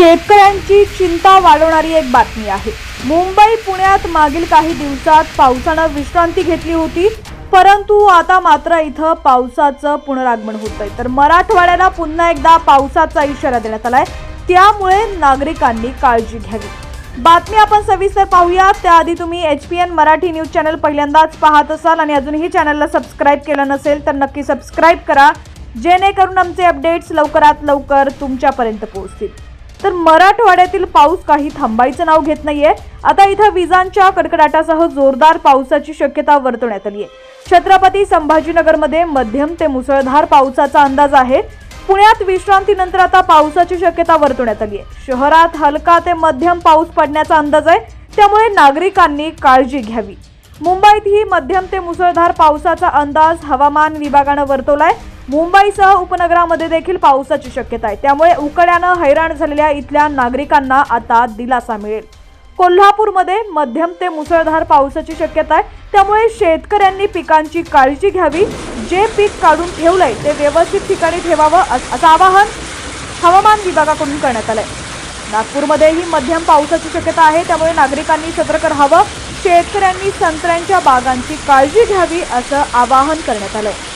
शेतकऱ्यांची चिंता वाढवणारी एक बातमी आहे. मुंबई पुण्यात मागील काही दिवसात पावसानं विश्रांती घेतली होती परंतु आता मात्र इथं पावसाचं पुनरागमन होतंय. तर मराठवाड्याला पुन्हा एकदा पावसाचा इशारा देण्यात आलाय. त्यामुळे नागरिकांनी काळजी घ्यावी. बातमी आपण सविस्तर पाहूया त्याआधी तुम्ही H P N Marathi news channel पहिल्यांदाच पाहत असाल आणि अजूनही चॅनलला सबस्क्राईब केलं नसेल तर नक्की सबस्क्राईब करा. जेणेकरून आमचे अपडेट्स लवकरात लवकर तुमच्यापर्यंत पोहोचतील. तर मराठवाड्यातील पाऊस काही थांबायचं नाव घेत नाहीये. आता इथं विजांच्या कडकडाटासह जोरदार पावसाची शक्यता वर्तवण्यात आली आहे छत्रपती संभाजीनगरमध्ये मध्यम ते मुसळधार पावसाचा अंदाज आहे. पुण्यात विश्रांतीनंतर आता पावसाची शक्यता वर्तवण्यात आली आहे शहरात हलका ते मध्यम पाऊस पडण्याचा अंदाज आहे. त्यामुळे नागरिकांनी काळजी घ्यावी. मुंबईतही मध्यम ते मुसळधार पावसाचा अंदाज हवामान विभागानं वर्तवलाय. मुंबईसह उपनगरामध्ये देखील पावसाची शक्यता आहे. त्यामुळे उकड्यानं हैराण झालेल्या इथल्या नागरिकांना आता दिलासा मिळेल. कोल्हापूरमध्ये मध्यम ते मुसळधार पावसाची शक्यता आहे. त्यामुळे शेतकऱ्यांनी पिकांची काळजी घ्यावी. जे पीक काढून ठेवलंय ते व्यवस्थित ठिकाणी ठेवावं अस- असं आवाहन हवामान विभागाकडून करण्यात आलंय. नागपूरमध्येही मध्यम पावसाची शक्यता आहे. त्यामुळे नागरिकांनी सतर्क राहावं. शेतकऱ्यांनी संत्र्यांच्या बागांची काळजी घ्यावी असं आवाहन करण्यात आलंय.